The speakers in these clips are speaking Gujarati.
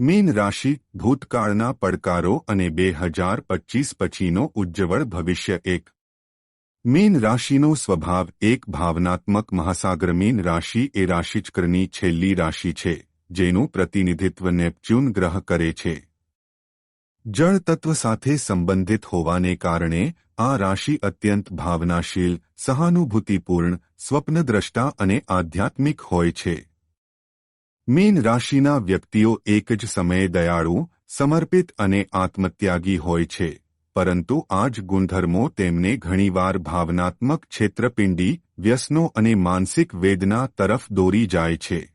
મીન રાશિ, ભૂતકાળના પડકારો અને બે હજાર પચીસ પછીનો ઉજ્જવળ ભવિષ્ય એક. મીન રાશિનો સ્વભાવ એક ભાવનાત્મક મહાસાગર મીન રાશિ એ રાશિચક્રની છેલ્લી રાશિ છે, જેનું પ્રતિનિધિત્વ નેપચ્યુન ગ્રહ કરે છે. જળ તત્વ સાથે સંબંધિત હોવાને કારણે આ રાશિ અત્યંત ભાવનાશીલ, સહાનુભૂતિપૂર્ણ, સ્વપ્નદ્રષ્ટા અને આધ્યાત્મિક હોય છે. મીન રાશિના વ્યક્તિઓ એક જ સમયે દયાળુ, સમર્પિત અને આત્મત્યાગી હોય છે. પરંતુ આ જ ગુણધર્મો તેમને ઘણીવાર ભાવનાત્મક છેતરપિંડી, વ્યસનો અને માનસિક વેદના તરફ દોરી જાય છે.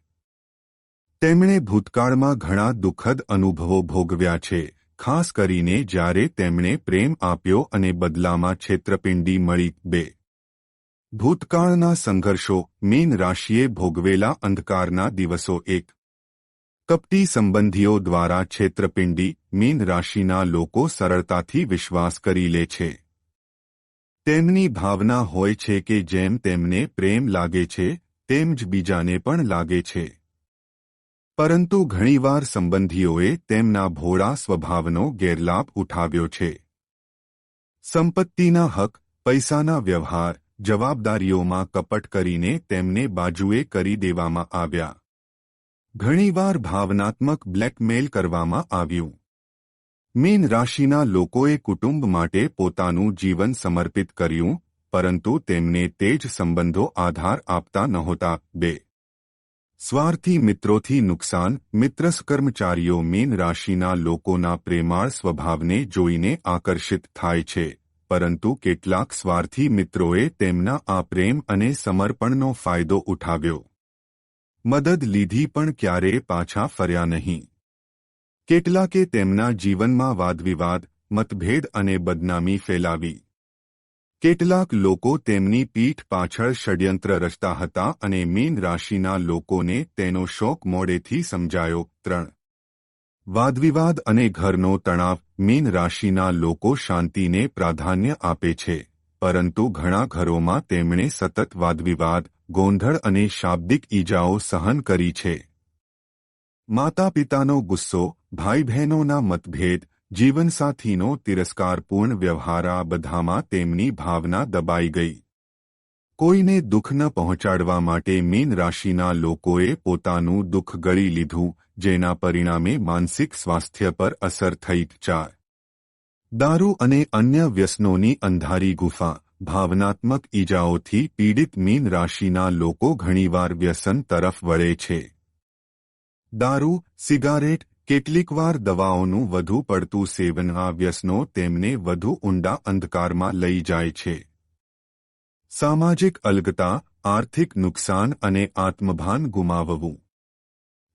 તેમણે ભૂતકાળમાં ઘણા દુઃખદ અનુભવો ભોગવ્યા છે. ખાસ કરીને જ્યારે તેમણે પ્રેમ આપ્યો અને બદલામાં છેતરપિંડી મળી બે. ભૂતકાળના સંઘર્ષો મીન રાશિએ ભોગવેલા અંધકારના દિવસો એક. કપટી સંબંધીઓ દ્વારા છેતરપિંડી મીન રાશિના લોકો સરળતાથી વિશ્વાસ કરી લે છે. તેમની ભાવના હોય છે કે જેમ તેમને પ્રેમ લાગે છે, તેમ જ બીજાને પણ લાગે છે. પરંતુ ઘણીવાર સંબંધીઓએ તેમના ભોળા સ્વભાવનો ગેરલાભ ઉઠાવ્યો છે. સંપત્તિના હક, પૈસાના વ્યવહાર જવાબદારીઓમાં કપટ કરીને તેમને બાજુએ કરી દેવામાં આવ્યા. ઘણીવાર ભાવનાત્મક બ્લેકમેલ કરવામાં આવ્યું. મીન રાશિના લોકોએ કુટુંબ માટે પોતાનું જીવન સમર્પિત કર્યું, પરંતુ તેમને તે જ સંબંધો આધાર આપતા નહોતા. બે. સ્વાર્થી મિત્રોથી નુકસાન. મિત્રસ કર્મચારીઓ મીન રાશિના લોકોના પ્રેમાળ સ્વભાવને જોઈને આકર્ષિત થાય છે. પરંતુ કેટલાક સ્વાર્થી મિત્રોએ તેમના આ પ્રેમ અને સમર્પણનો ફાયદો ઉઠાવ્યો. મદદ લીધી પણ ક્યારેય પાછા ફર્યા નહીં. કેટલાકે તેમના જીવનમાં વાદવિવાદ, મતભેદ અને બદનામી ફેલાવી. કેટલાક લોકો તેમની પીઠ પાછળ ષડયંત્ર રચતા હતા અને મીન રાશિના લોકોને તેનો શોક મોડેથી સમજાયો ત્રણ. વાદવિવાદ અને ઘરનો તણાવ મીન રાશિના લોકો શાંતિને પ્રાધાન્ય આપે છે. પરંતુ ઘણા ઘરોમાં તેમણે સતત વાદવિવાદ, ગોંધળ અને શાબ્દિક ઈજાઓ સહન કરી છે. માતા પિતાનો ગુસ્સો ભાઈ બહેનોના મતભેદ, જીવનસાથીનો તિરસ્કારપૂર્ણ વ્યવહાર આ બધામાં તેમની ભાવના દબાઈ ગઈ. કોઈને દુઃખ ન પહોંચાડવા માટે મીન રાશિના લોકોએ પોતાનું દુઃખ ગળી લીધું, જેના પરિણામે માનસિક સ્વાસ્થ્ય પર અસર થઈ ચાર. દારૂ અને અન્ય વ્યસનોની અંધારી ગુફા, ભાવનાત્મક ઈજાઓથી પીડિત મીન રાશિના લોકો ઘણીવાર વ્યસન તરફ વળે છે. દારૂ, સિગારેટ, કેટલીકવાર દવાઓનું વધુ પડતું સેવન આ વ્યસનો તેમને વધુ ઊંડા અંધકારમાં લઈ જાય છે. સામાજિક અલગતા, આર્થિક નુકસાન અને આત્મભાન ગુમાવવું.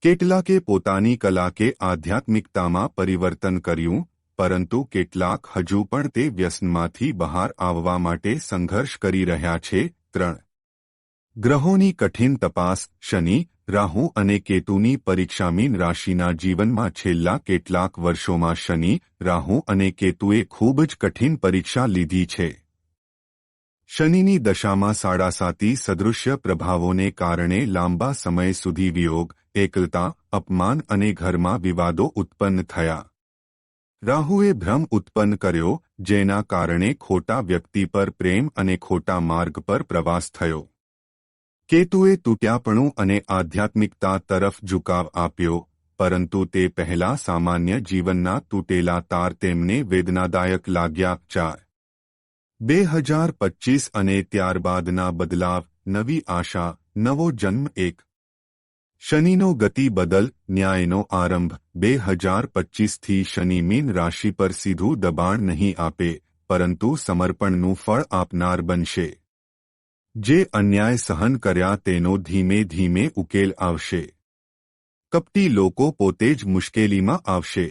કેટલાકે પોતાની કલા કે આધ્યાત્મિકતામાં પરિવર્તન કર્યું, પરંતુ કેટલાક હજુ પણ તે વ્યસનમાંથી બહાર આવવા માટે સંઘર્ષ કરી રહ્યા છે. ત્રણ. ગ્રહોની કઠિન તપાસ, શનિ, રાહુ અને કેતુની પરીક્ષામીન રાશિના જીવનમાં છેલ્લા કેટલાક વર્ષોમાં શનિ, રાહુ અને કેતુએ ખૂબ જ કઠિન પરીક્ષા લીધી છે. શનિની દશામાં સાડા સાતી સદૃશ્ય પ્રભાવોને કારણે લાંબા સમય સુધી વિયોગ, એકલતા, અપમાન અને ઘરમાં વિવાદો ઉત્પન્ન થયા. રાહુએ ભ્રમ ઉત્પન્ન કર્યો, જેના કારણે ખોટા વ્યક્તિ પર પ્રેમ અને ખોટા માર્ગ પર પ્રવાસ થયો. કેતુએ તૂટ્યાપણું અને આધ્યાત્મિકતા તરફ ઝુકાવ આપ્યો, પરંતુ તે પહેલા સામાન્ય જીવનના તૂટેલા તાર તેમને વેદનાદાયક લાગ્યા ચાર. બે હજાર પચ્ચીસ અને ત્યારબાદના બદલાવ નવી આશા નવો જન્મ એક શનિનો ગતિ બદલ ન્યાયનો આરંભ બે હજાર પચ્ચીસથી શનિ મીન રાશિ પર સીધું દબાણ નહીં આપે પરંતુ સમર્પણનું ફળ આપનાર બનશે જે અન્યાય સહન કર્યા તેનો ધીમે ધીમે ઉકેલ આવશે કપટી લોકો પોતે જ મુશ્કેલીમાં આવશે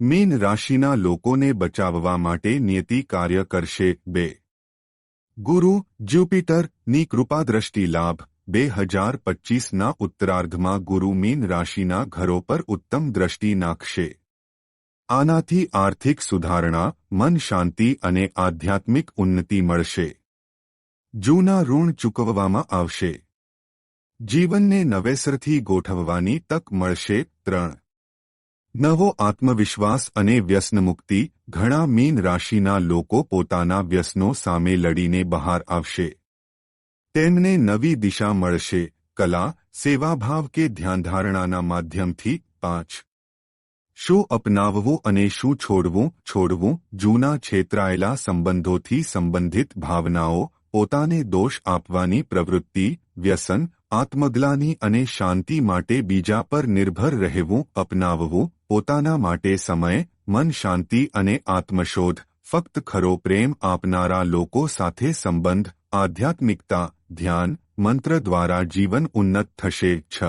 મીન રાશિના લોકોને બચાવવા માટે નિયતિ કાર્ય કરશે. બે. ગુરુ, જ્યુપિટરની કૃપાદ્રષ્ટિ લાભ. બે હજાર પચ્ચીસના ઉત્તરાર્ધમાં ગુરુ મીન રાશિના ઘરો પર ઉત્તમ દ્રષ્ટિ નાખશે. આનાથી આર્થિક સુધારણા, મન શાંતિ અને આધ્યાત્મિક ઉન્નતિ મળશે. જૂના ઋણ ચૂકવવામાં આવશે. જીવનને નવેસરથી ગોઠવવાની તક મળશે. ત્રણ. નવો આત્મવિશ્વાસ અને વ્યસનમુક્તિ ઘણા મીન રાશિના લોકો પોતાના વ્યસનો સામે લડીને બહાર આવશે. તેમને નવી દિશા મળશે, કલા, સેવાભાવ કે ધ્યાનધારણાના માધ્યમથી પાંચ. શું અપનાવવું અને શું છોડવું છોડવું, જૂના છેતરાયેલા સંબંધોથી સંબંધિત ભાવનાઓ, પોતાને દોષ આપવાની પ્રવૃત્તિ, વ્યસન, આત્મગ્લાની અને શાંતિ માટે બીજા પર નિર્ભર રહેવું, અપનાવવું પોતાના માટે સમય, મન શાંતિ અને આત્મશોધ, ફક્ત ખરો પ્રેમ આપનારા લોકો સાથે સંબંધ, આધ્યાત્મિકતા, ધ્યાન, મંત્ર દ્વારા જીવન ઉન્નત થશે, છ.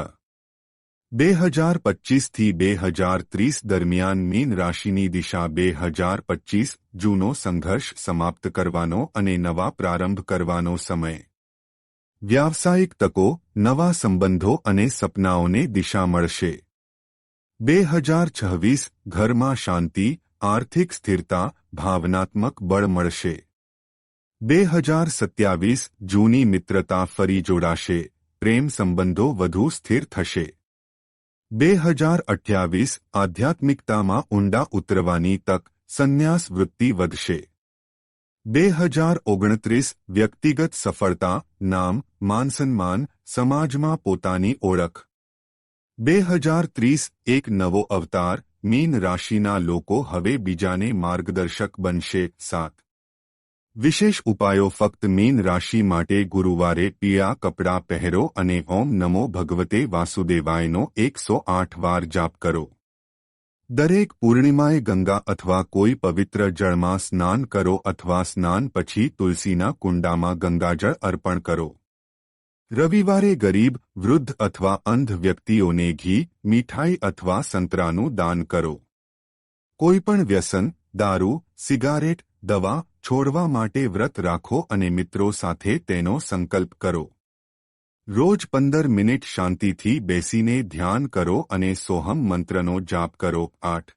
બે હજાર પચ્ચીસથી બે હજાર ત્રીસ દરમિયાન મીન રાશિની દિશા બે હજાર પચ્ચીસ જૂનો સંઘર્ષ સમાપ્ત કરવાનો અને નવા પ્રારંભ કરવાનો સમય. વ્યાવસાયિક તકો, નવા સંબંધો અને સપનાઓને દિશા મળશે. બે હજાર છવ્વીસ ઘરમાં શાંતિ આર્થિક સ્થિરતા ભાવનાત્મક બળ મળશે બે હજાર સત્યાવીસ જૂની મિત્રતા ફરી જોડાશે પ્રેમ સંબંધો વધુ સ્થિર થશે બે હજાર અઠ્યાવીસ આધ્યાત્મિકતામાં ઊંડા ઉતરવાની તક સંન્યાસ વૃત્તિ વધશે બે હજાર ઓગણત્રીસ વ્યક્તિગત સફળતા નામ માનસન્માન સમાજમાં પોતાની ઓળખ બે હજાર ત્રીસ એક નવો અવતાર મીન રાશિના લોકો હવે બીજાને માર્ગદર્શક બનશે સાત. વિશેષ ઉપાયો ફક્ત મીન રાશિ માટે ગુરુવારે પીળા કપડાં પહેરો અને ઓમ નમો ભગવતે વાસુદેવાયનો એકસો આઠ વાર જાપ કરો. દરેક પૂર્ણિમાએ ગંગા અથવા કોઈ પવિત્ર જળમાં સ્નાન કરો અથવા સ્નાન પછી તુલસીના કુંડામાં ગંગાજળ અર્પણ કરો. રવિવારે ગરીબ, વૃદ્ધ અથવા અંધ વ્યક્તિઓને ઘી, મીઠાઈ અથવા સંતરાનું દાન કરો. કોઈપણ વ્યસન, દારૂ, સિગારેટ, દવા છોડવા માટે વ્રત રાખો અને મિત્રો સાથે તેનો સંકલ્પ કરો. રોજ પંદર મિનિટ શાંતિથી બેસીને ધ્યાન કરો અને સોહમ મંત્રનો જાપ કરો. આઠ.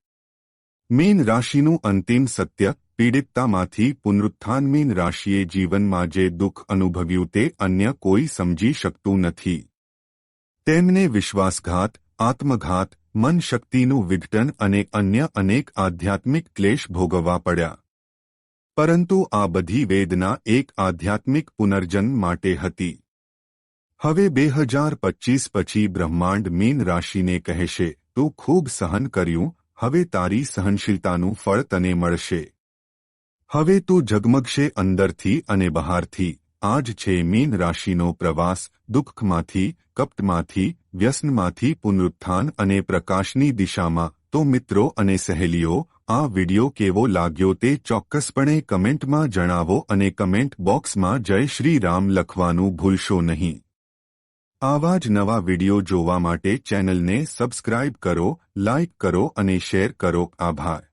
મીન રાશિનું અંતિમ સત્ય પીડિતતામાંથી પુનરુત્થાન મીન રાશિએ જીવનમાં જે દુઃખ અનુભવ્યું તે અન્ય કોઈ સમજી શકતું નથી. તેમને વિશ્વાસઘાત, આત્મઘાત મન શક્તિનું વિઘટન અને અન્ય અનેક આધ્યાત્મિક ક્લેશ ભોગવવા પડ્યા. પરંતુ આ બધી વેદના એક આધ્યાત્મિક પુનર્જન્મ માટે હતી. હવે બે હજાર પચ્ચીસ પછી બ્રહ્માંડ મીન રાશિને કહેશે, તું ખૂબ સહન કર્યું, હવે તારી સહનશીલતાનું ફળ તને મળશે. હવે તું ઝગમગશે અંદરથી અને બહારથી. આજ છે મીન રાશિનો પ્રવાસ. દુઃખમાંથી, કપટમાંથી, વ્યસનમાંથી પુનરુત્થાન અને પ્રકાશની દિશામાં. તો મિત્રો અને સહેલીઓ, આ વિડિયો કેવો લાગ્યો તે ચોક્કસપણે કમેન્ટમાં જણાવો અને કમેન્ટ બોક્સમાં જય શ્રી રામ લખવાનું ભૂલશો નહીં. આવા જ નવા વિડિયો જોવા માટે ચેનલને સબસ્ક્રાઇબ કરો, લાઇક કરો અને શેર કરો. આભાર.